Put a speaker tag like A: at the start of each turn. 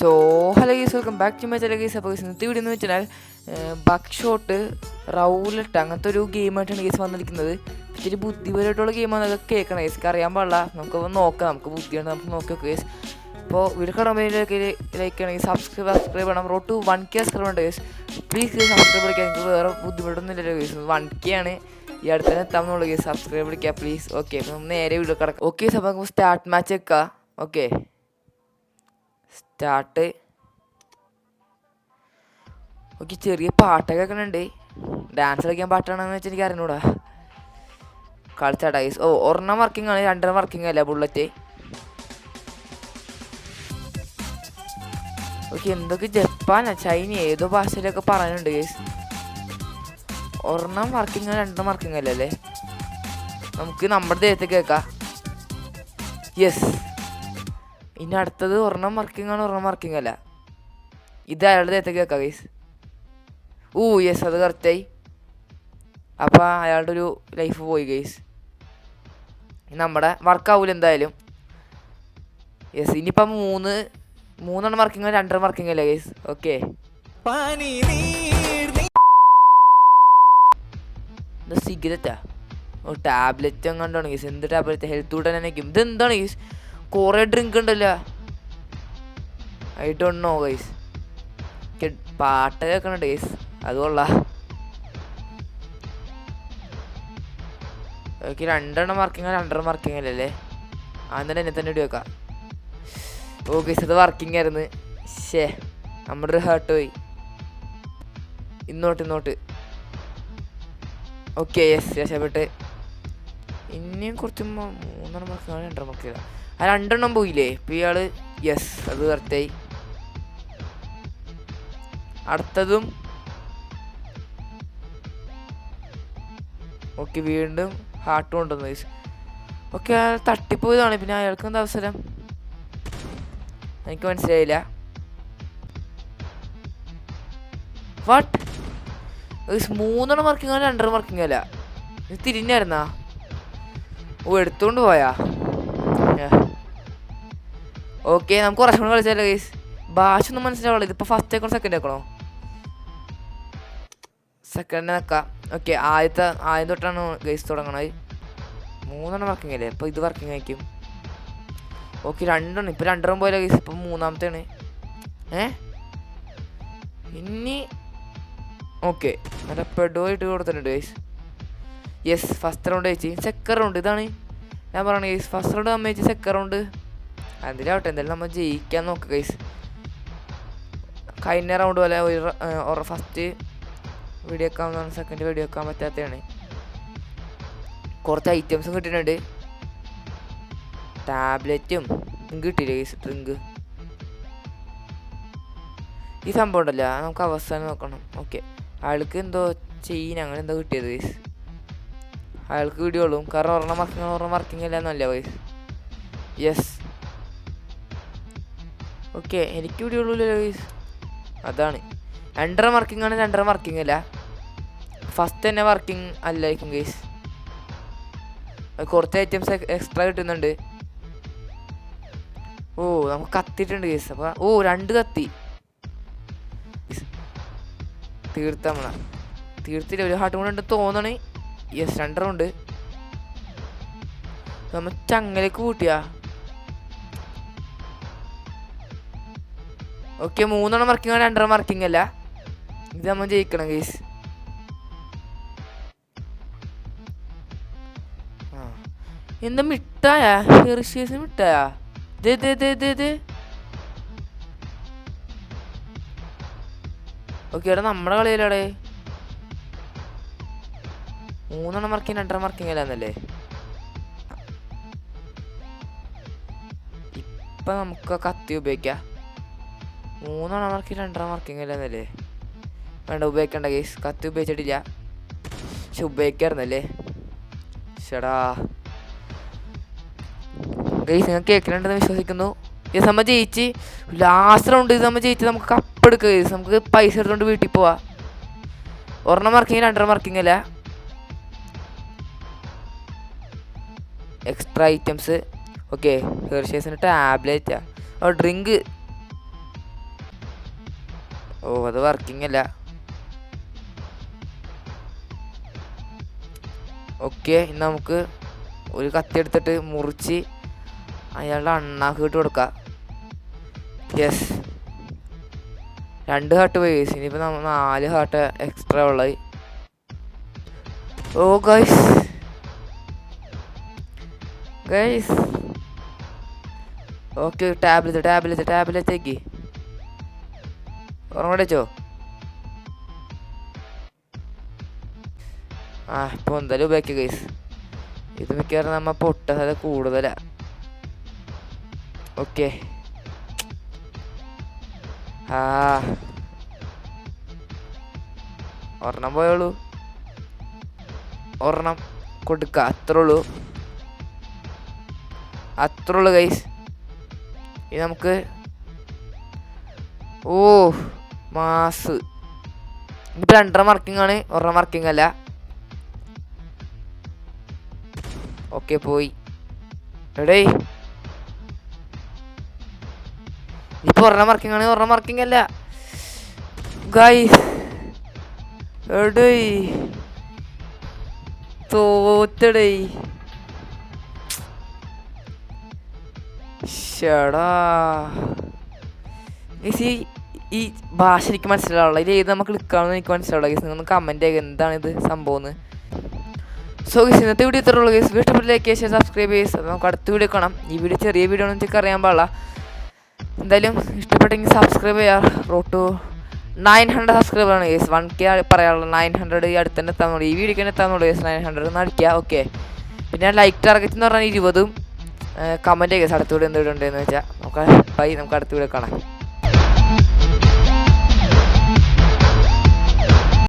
A: So hello guys welcome back to my ചില guys അപ്പോൾ ഇന്നത്തെ വീഡിയോ എന്ന് വെച്ചാൽ ബക്ക് ഷോട്ട് റൗലറ്റ് അങ്ങനത്തെ ഒരു ഗെയിമായിട്ടാണ് ഗീസ് വന്നിരിക്കുന്നത്. ഇച്ചിരി ബുദ്ധിപരമായിട്ടുള്ള ഗെയിമാണെന്നൊക്കെ കേൾക്കണം ഗീസ് അറിയാൻ പാടില്ല. നമുക്ക് നോക്കാം. നമുക്ക് ബുദ്ധിയാണ് നമുക്ക് നോക്കി നോക്കാം ഗേസ് അപ്പോൾ വീഡിയോ കടമ്പയിലേക്ക് ലൈക്ക് ആണെങ്കിൽ സബ്സ്ക്രൈബ് സബ്സ്ക്രൈബ് ചെയ്യണം road to one K subscribe ഉണ്ട് ഗേസ് പ്ലീസ് സബ്സ്ക്രൈബ് അടിക്കുക എനിക്ക് വേറെ ബുദ്ധിമുട്ടൊന്നും ഇല്ലല്ലോ ഗേസ് വൺ കെ ആണ്. ഈ അടുത്ത് തന്നെ എത്താമെന്നുള്ളൂ ഗേസ് സബ്സ്ക്രൈബ് അടിക്കുക പ്ലീസ് ഓക്കെ നമ്മൾ നേരെ വീഡിയോ കിടക്കാം. ഓക്കെ അപ്പോൾ നമുക്ക് സ്റ്റാർട്ട് മാച്ച് വെക്കാം. ഓക്കെ സ്റ്റാർട്ട് ഓക്കെ ചെറിയ പാട്ടൊക്കെ കേൾക്കണുണ്ട് ഡാൻസ് കളിക്കാൻ പാട്ടാണെന്ന് വെച്ചാൽ എനിക്ക് അറിഞ്ഞൂടാ. കളിച്ച ഡൈസ് ഓ ഒരെണ്ണം വർക്കിംഗ് ആണ്. രണ്ടെണ്ണം വർക്കിംഗ് അല്ല ബുള്ളറ്റ് ഓക്കെ എന്തൊക്കെ ജപ്പാനാ? ചൈന ഏതോ ഭാഷയിലൊക്കെ പറയുന്നുണ്ട് ഗൈസ് ഒരെണ്ണം വർക്കിംഗ് രണ്ടെണ്ണം വർക്കിംഗ് അല്ലല്ലേ നമുക്ക് നമ്മുടെ ദേഹത്ത് കേൾക്കാം. യെസ് ഇനി അടുത്തത് ഒരെണ്ണം മാർക്കിംഗ് ആണ് ഒരെണ്ണം മാർക്കിംഗ് അല്ല. ഇത് അയാളുടെ ദേഹത്തേക്ക് കേൾക്കാം ഗൈസ് ഊ യെസ് അത് കറക്റ്റായി അപ്പോൾ അയാളുടെ ഒരു ലൈഫ് പോയി ഗൈസ് നമ്മുടെ വർക്കാവൂല എന്തായാലും. യെസ് ഇനിയിപ്പം മൂന്ന് മൂന്നെണ്ണം മാർക്കിംഗ് രണ്ടെണ്ണം മാർക്കിംഗ് അല്ലേ ഗൈസ് ഓക്കെ സിഗരറ്റാ. ഓ ടാബ്ലറ്റ് എങ്ങാണ്ടാണ് ഗീസ് എന്ത് ടാബ്ലറ്റ് ഹെൽത്ത് കൂടെ തന്നെ ഇത് എന്താണ് ഗീസ് കുറേ ഡ്രിങ്ക് ഉണ്ടല്ല. ഐ ഡോണ്ട് നോ ഗൈസ് പാട്ട് കേൾക്കണ ഗൈസ് അത് കൊള്ളാം. എനിക്ക് രണ്ടെണ്ണം വർക്കിംഗ് രണ്ടെണ്ണം വർക്കിംഗ് അല്ലല്ലേ ആദ്യം എന്നെ തന്നെ ഇടി വെക്കാം. ഓ ഗൈസ് അത് വർക്കിംഗ് ആയിരുന്നു. ഷേ നമ്മുടെ ഒരു ഹേർട്ട് പോയി. ഇന്നോട്ട് ഇന്നോട്ട്. ഓക്കെ യെസ് രക്ഷപ്പെട്ട്. ഇനിയും കുറച്ച് മൂന്നെണ്ണം വർക്കിംഗ് രണ്ടെണ്ണം വർക്കിംഗ് ആ രണ്ടെണ്ണം പോയില്ലേ? ഇപ്പം ഇയാൾ യെസ് അത് കറക്റ്റായി അടുത്തതും ഓക്കെ വീണ്ടും ഹാർട്ട് കൊണ്ടുവന്നു ഓക്കെ അയാൾ തട്ടിപ്പോയതാണ്. പിന്നെ അയാൾക്ക് എന്താ അവസരം? എനിക്ക് മനസ്സിലായില്ല. വാട്ട് മൂന്നെണ്ണം മാർക്കിംഗ് ആണ് രണ്ടെണ്ണം മാർക്കിംഗ് അല്ല. ഇത് തിരിഞ്ഞായിരുന്നാ? ഓ എടുത്തോണ്ട് പോയാ? ഓക്കെ നമുക്ക് കുറച്ചും കൂടെ കളിച്ചാലോ ഗൈസ് ഭാഷ ഒന്നും മനസ്സിലാവുള്ളൂ ഇതിപ്പോൾ ഫസ്റ്റ് ആക്കണോ സെക്കൻഡ് ആക്കണോ? സെക്കൻഡ് നിൽക്കാം ഓക്കെ ആദ്യത്തെ ആദ്യം തൊട്ടാണ് ഗൈസ് തുടങ്ങണത്. മൂന്നെണ്ണം വർക്കിംഗ് അല്ലേ? അപ്പോൾ ഇത് വർക്കിംഗ് ആയിരിക്കും. ഓക്കെ രണ്ടെണ്ണം. ഇപ്പോൾ രണ്ടെണ്ണം പോയാലോ ഗൈസ് ഇപ്പം മൂന്നാമത്തെയാണ്. ഏ? ഇനി ഓക്കെ നല്ല പെഡോ ഇട്ട് കൊടുത്തിട്ടുണ്ട് ഗൈസ് യെസ് ഫസ്റ്റ് റൗണ്ട് ചേച്ചി സെക്കൻഡ് റൗണ്ട് ഇതാണ്. ഞാൻ പറയണേ ഗൈസ് ഫസ്റ്റ് റൗണ്ട് നമ്മൾ ചേച്ചി സെക്കൻഡ് റൗണ്ട് അതിലാവട്ടെ എന്തായാലും നമ്മൾ ജയിക്കാൻ നോക്കുക ഗൈസ് കഴിഞ്ഞ റൗണ്ട് പോലെ ഒരു ഫസ്റ്റ് വീഡിയോ വെക്കാൻ സെക്കൻഡ് വീഡിയോ വെക്കാൻ പറ്റാത്തതാണ്. കുറച്ച് ഐറ്റംസും കിട്ടിയിട്ടുണ്ട്. ടാബ്ലറ്റും കിട്ടിയില്ല ഗൈസ് ഡ്രിങ്ക് ഈ സംഭവം ഉണ്ടല്ലോ നമുക്ക് അവസാനം നോക്കണം. ഓക്കെ അയാൾക്ക് എന്തോ ചെയിൻ അങ്ങനെ എന്തോ കിട്ടിയത് ഗൈസ് അയാൾക്ക് ഉള്ളൂ. കാരണം ഒരെണ്ണം വർക്കിംഗ് ഒരെണ്ണം അല്ല എന്നല്ല ഗൈസ് യെസ് ഓക്കെ എനിക്ക് വീഡിയോള്ളൂ ഗൈസ് അതാണ്. രണ്ടര വർക്കിംഗ് ആണ് രണ്ടര വർക്കിംഗ് അല്ല. ഫസ്റ്റ് തന്നെ വർക്കിംഗ് അല്ലായിരിക്കും ഗൈസ് കുറച്ച് ഐറ്റംസ് എക്സ്ട്രാ കിട്ടുന്നുണ്ട്. ഓ നമുക്ക് കത്തിയിട്ടുണ്ട് ഗൈസ് അപ്പോൾ ഓ രണ്ട് കത്തി. തീർത്ത നമ്മള തീർത്തില്ല. ഒരു ഹാർട്ട് ഉണ്ട് തോന്നണേ. യെസ് രണ്ടര ഉണ്ട്. നമ്മൾ ചങ്ങലേക്ക് കൂട്ടിയാ. ഓക്കെ മൂന്നെണ്ണം വർക്കിംഗ് ആണ് രണ്ടെണ്ണം അല്ല. ഇത് നമ്മൾ ജയിക്കണം ഗൈസ് എന്താ മിട്ടായ ഹെർഷീസ് മിട്ടായ ഓക്കെ എടാ നമ്മുടെ കളിയിലാടേ. മൂന്നെണ്ണം വർക്കിംഗ് രണ്ടെണ്ണം വർക്കിംഗ് അല്ലാന്നല്ലേ? ഇപ്പൊ നമുക്ക് കത്തി ഉപയോഗിക്കാം. മൂന്നെണ്ണം മാർക്ക് രണ്ടെണ്ണം മാർക്കിങ് അല്ലെന്നല്ലേ വേണ്ട ഉപയോഗിക്കണ്ട കേസ് കത്തി ഉപയോഗിച്ചിട്ടില്ല. പക്ഷെ ഉപയോഗിക്കാറുന്നല്ലേ ചേടാ ഗൈസ് നിങ്ങൾ കേൾക്കുന്നുണ്ടെന്ന് വിശ്വസിക്കുന്നു. ഇത് നമ്മൾ ജയിച്ച്. ലാസ്റ്റ് റൗണ്ട് ഇത് നമ്മൾ ജയിച്ച് നമുക്ക് കപ്പ് എടുക്കുക ഗൈസ് നമുക്ക് പൈസ എടുത്തുകൊണ്ട് വീട്ടിൽ പോവാ. ഒരെണ്ണം മാർക്കിങ് രണ്ടെണ്ണം മാർക്കിങ് അല്ല? എക്സ്ട്രാ ഐറ്റംസ് ഓക്കെ ഹെർഷേസിന് ടാബ്ലറ്റാ ഡ്രിങ്ക് ഓ അത് വർക്കിംഗ് അല്ല. ഓക്കെ ഇന്ന് നമുക്ക് ഒരു കത്തി എടുത്തിട്ട് മുറിച്ച് അയാളുടെ അണ്ണാക്ക് ഇട്ട് കൊടുക്കാം. യെസ് രണ്ട് ഹാർട്ട് പോയി guys. ഇനിയിപ്പോൾ നമ്മൾ നാല് ഹാർട്ട് എക്സ്ട്രാ ഉള്ളത്. ഓ guys guys okay tablet tablet tablet ഉറങ്ങടെ വെച്ചോ ആ ഇപ്പോൾ എന്തായാലും ഉപയോഗിക്കുക ഗൈസ് ഇത് മിക്കവാറും നമ്മ പൊട്ട സാധ്യത കൂടുതലാ. ഓക്കെ ആ. ഒരെണ്ണം പോയുള്ളൂ ഒരെണ്ണം കൊടുക്ക അത്രേ ഉള്ളൂ. അത്രേ ഉള്ളൂ ഗൈസ് ഇത് നമുക്ക് ഓ മാസ്. ഇത് രണ്ടര മാർക്കിംഗ് ആണ്. ഒരെണ്ണം മാർക്കിംഗ് അല്ല. ഓക്കെ പോയി. എടേ. ഇപ്പൊ ഒരെണ്ണം മാർക്കിംഗ് ആണ്. ഒരെണ്ണം മാർക്കിംഗ് അല്ല. ഗൈസ് എടേ തോറ്റടേ. ഷടാ ഈ ഈ ഭാഷ എനിക്ക് മനസ്സിലാവുള്ള. ഇത് ഏത് നമുക്ക് ക്ലിക്കാണെന്ന് എനിക്ക് മനസ്സിലാവുള്ള ഗൈസ് നിങ്ങൾ കമന്റ് ചെയ്യുക. എന്താണ് ഇത് സംഭവം എന്ന്. സോ ഗൈസ് ഇന്നത്തെ വീഡിയോ ഇത്ര ഉള്ളൂ ഗൈസ് ഇഷ്ടപ്പെട്ട ലൈക്ക് ചെയ്യുക സബ്സ്ക്രൈബ് ചെയ്യുക നമുക്ക് അടുത്ത വീഡിയോ കാണാം. ഈ വീഡിയോ ചെറിയ വീഡിയോ ആണെന്ന് എനിക്ക് അറിയാൻ പാടില്ല. എന്തായാലും ഇഷ്ടപ്പെട്ടെങ്കിൽ സബ്സ്ക്രൈബ് ചെയ്യുക road to nine hundred subscriber ആണ് ഗൈസ് വൺ കെ പറയാനുള്ളത്. നയൻ ഹൺഡ്രഡ് ഈ അടുത്ത് തന്നെ എത്താന്നുള്ളൂ ഈ വീഡിയോക്ക് തന്നെ എത്താന്നുള്ളൂ ഗൈസ് നയൻ ഹൺഡ്രഡ് എന്ന് അടിക്കുക. ഓക്കെ പിന്നെ ലൈക്ക് ടാർഗറ്റ് എന്ന് പറഞ്ഞാൽ ഇരുപതും കമന്റ് ചെയ്യുക അടുത്ത വീഡിയോ എന്ത് വീഡിയോ ഉണ്ടെന്ന് വെച്ചാൽ. നമുക്ക് ബൈ നമുക്ക് അടുത്ത വീഡിയോ കാണാം.